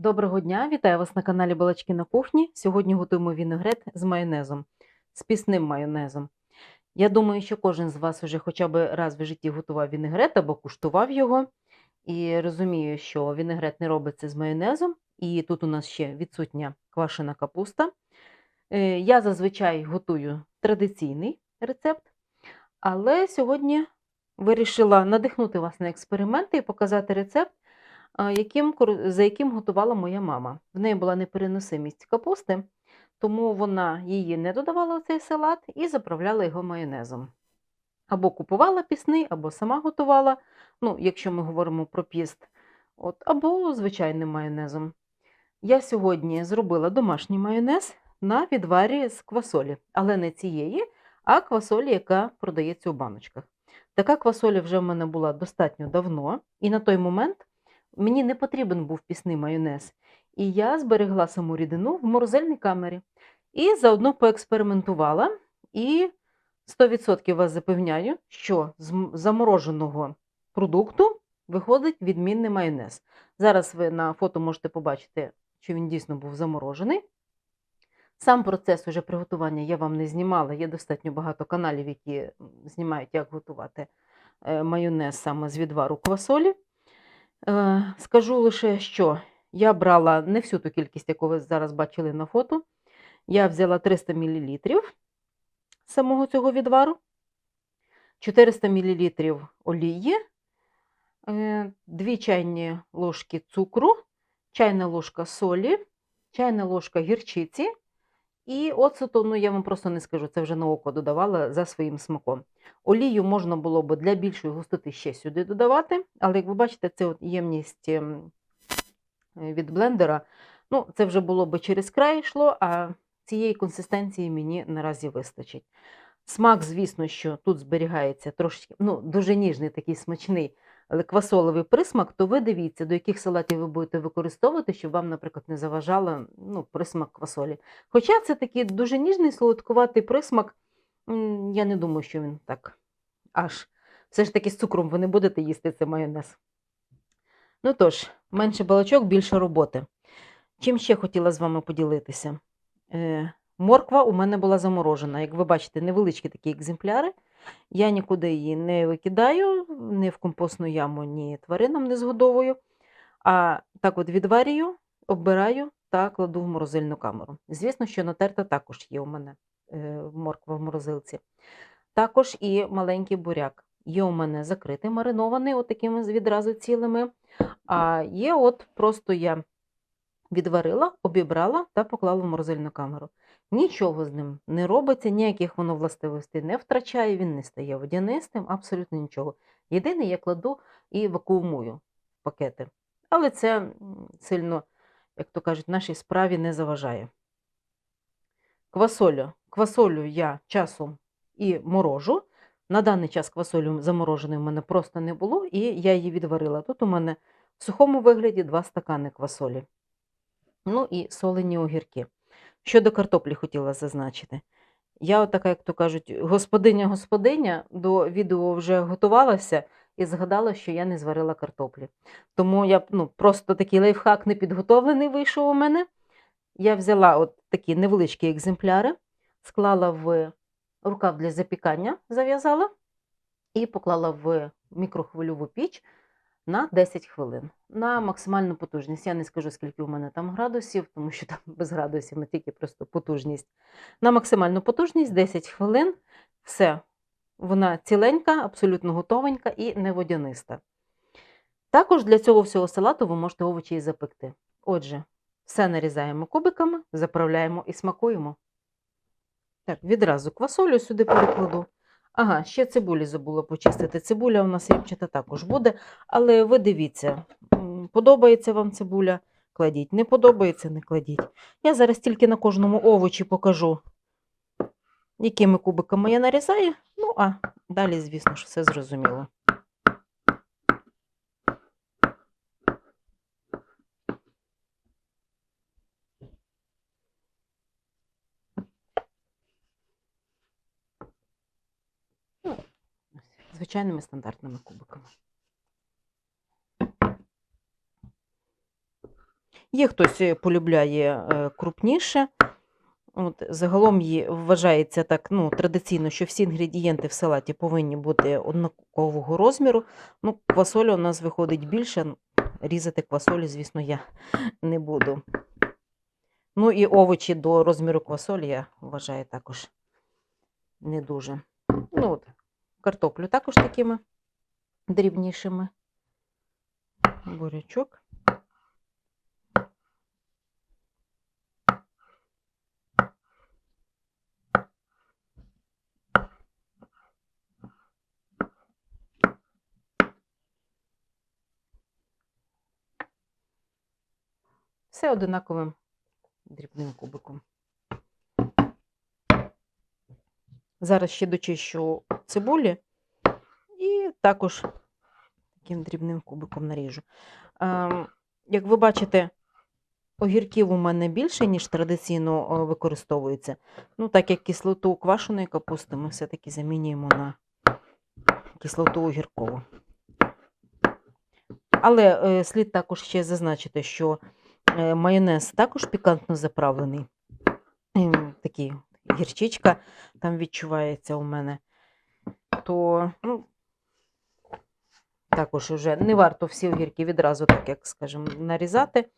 Доброго дня, вітаю вас на каналі Балачки на кухні. Сьогодні готуємо вінегрет з майонезом, з пісним майонезом. Я думаю, що кожен з вас вже хоча б раз в житті готував вінегрет або куштував його. І розумію, що вінегрет не робиться з майонезом, і тут у нас ще відсутня квашена капуста. Е, Я зазвичай готую традиційний рецепт, але сьогодні вирішила надихнути вас на експерименти і показати рецепт, яким, за яким готувала моя мама. В неї була непереносимість капусти, тому вона її не додавала в цей салат і заправляла його майонезом. Або купувала пісний, або сама готувала, ну, якщо ми говоримо про піст, от, або звичайним майонезом. Я сьогодні зробила домашній майонез на відварі з квасолі, але не цієї, а квасолі, яка продається у баночках. Така квасоля вже в мене була достатньо давно, і на той момент мені не потрібен був пісний майонез. І я зберегла саму рідину в морозильній камері. І заодно поекспериментувала. І 100% вас запевняю, що з замороженого продукту виходить відмінний майонез. Зараз ви на фото можете побачити, що він дійсно був заморожений. Сам процес уже приготування я вам не знімала. Є достатньо багато каналів, які знімають, як готувати е, майонез саме з відвару квасолі. Е, Скажу лише, що я брала не всю ту кількість, яку ви зараз бачили на фото. Я взяла 300 мл самого цього відвару, 400 мл олії, 2 чайні ложки цукру, чайна ложка солі, чайна ложка гірчиці і оцету, ну я вам просто не скажу, це вже на око додавала за своїм смаком. Олію можна було б для більшої густоти ще сюди додавати, але як ви бачите, це от ємність ем, е, від блендера. Ну, це вже було б через край йшло, а цієї консистенції мені наразі вистачить. Смак, звісно, що тут зберігається трошечки, ну, дуже ніжний, такий смачний, квасоловий присмак, то ви дивіться, до яких салатів ви будете використовувати, щоб вам, наприклад, не заважало ну, присмак квасолі. Хоча це такий дуже ніжний, солодкуватий присмак, я не думаю, що він так аж. Все ж таки з цукром ви не будете їсти цей майонез. Ну тож, менше балачок, більше роботи. Чим ще хотіла з вами поділитися? Е, морква у мене була заморожена. Як ви бачите, невеличкі такі екземпляри. Я нікуди її не викидаю, ні в компостну яму, ні тваринам не згодовую. А так от відварюю, оббираю та кладу в морозильну камеру. Звісно, що натерта також є у мене е, морква в морозилці. Також і маленький буряк. Є у мене закритий, маринований, отакими відразу цілими. А є от просто я відварила, обібрала та поклала в морозильну камеру. Нічого з ним не робиться, ніяких воно властивостей не втрачає, він не стає водянистим, абсолютно нічого. Єдине, я кладу і вакуумую пакети. Але це сильно, як то кажуть, нашій справі не заважає. Квасолю. Квасолю я часом і морожу. На даний час квасолю замороженої в мене просто не було, і я її відварила. Тут у мене в сухому вигляді 2 стакани квасолі. Ну і солені огірки. Щодо картоплі хотіла зазначити. Я, отака, як то кажуть, господиня-господиня до відео вже готувалася і згадала, що я не зварила картоплі. Тому я ну, просто такий лайфхак непідготовлений вийшов у мене. Я взяла от такі невеличкі екземпляри, склала в рукав для запікання, зав'язала і поклала в мікрохвильову піч на 10 хвилин на максимальну потужність. Я не скажу, скільки у мене там градусів, тому що там без градусів, не тільки просто потужність. На максимальну потужність 10 хвилин. Все, вона ціленька, абсолютно готовенька і не водяниста. Також для цього всього салату ви можете овочі і запекти. Отже, все нарізаємо кубиками, заправляємо і смакуємо. Так, відразу квасолю сюди перекладу. Ага, ще цибулі забула почистити. Цибуля у нас ріпчата також буде, але ви дивіться, подобається вам цибуля, кладіть. Не подобається, не кладіть. Я зараз тільки на кожному овочі покажу, якими кубиками я нарізаю. Ну, а далі, звісно ж, все зрозуміло. Звичайними стандартними кубиками. Є хтось е, полюбляє е, крупніше. От, загалом є, вважається так ну, традиційно, що всі інгредієнти в салаті повинні бути однакового розміру. Ну, квасоля у нас виходить більше. Різати квасолі, звісно, я не буду. Ну і овочі до розміру квасолі, я вважаю, також не дуже. Ну от, картоплю також такими дрібнішими. Бурячок. Все одинаковим дрібним кубиком. Зараз ще дочищу цибулі і також таким дрібним кубиком наріжу. Ем, Як ви бачите, огірків у мене більше, ніж традиційно е, використовується. Ну, так як кислоту квашеної капусти ми все-таки замінюємо на кислоту огіркову. Але е, слід також ще зазначити, що е, майонез також пікантно заправлений. Ем, Такий гірчичка там відчувається у мене. То ну, також вже не варто всі огірки відразу, так як скажімо, нарізати,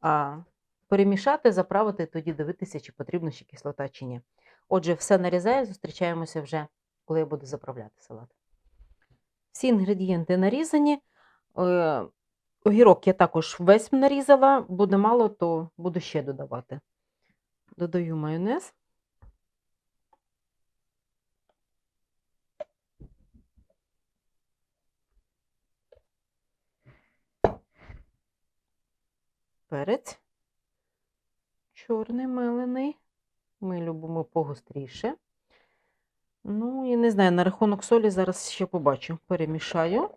а перемішати, заправити, тоді дивитися, чи потрібна ще кислота, чи ні. Отже, все нарізаю, зустрічаємося вже, коли я буду заправляти салат. Всі інгредієнти нарізані. Е, Огірок я також весь нарізала, буде мало, то буду ще додавати. Додаю майонез. Перець. Чорний мелений. Ми любимо погостріше. Ну, і не знаю, на рахунок солі зараз ще побачу. Перемішаю.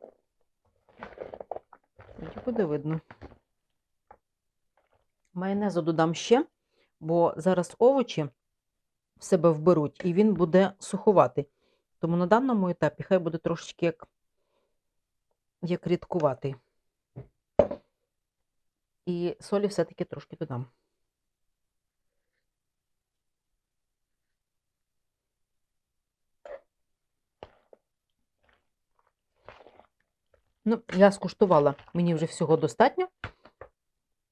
Тоді буде видно. Майонезу додам ще, бо зараз овочі в себе вберуть, і він буде суховатий. Тому на даному етапі хай буде трошечки як, як рідкуватий. І солі все-таки трошки додам. Ну, я скуштувала, мені вже всього достатньо.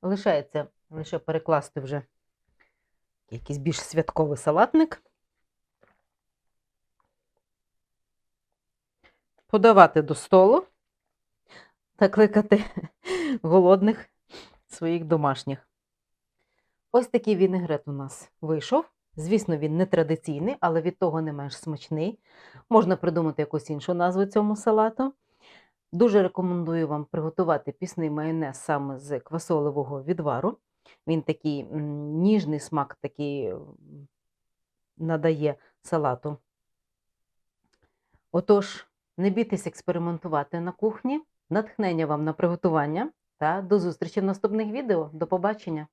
Лишається лише перекласти вже якийсь більш святковий салатник. Подавати до столу та кликати голодних своїх домашніх. Ось такий вінегрет у нас вийшов. Звісно, він не традиційний, але від того не менш смачний. Можна придумати якусь іншу назву цьому салату. Дуже рекомендую вам приготувати пісний майонез саме з квасолевого відвару. Він такий ніжний смак такий надає салату. Отож, не бійтесь експериментувати на кухні. Натхнення вам на приготування та до зустрічі в наступних відео. До побачення!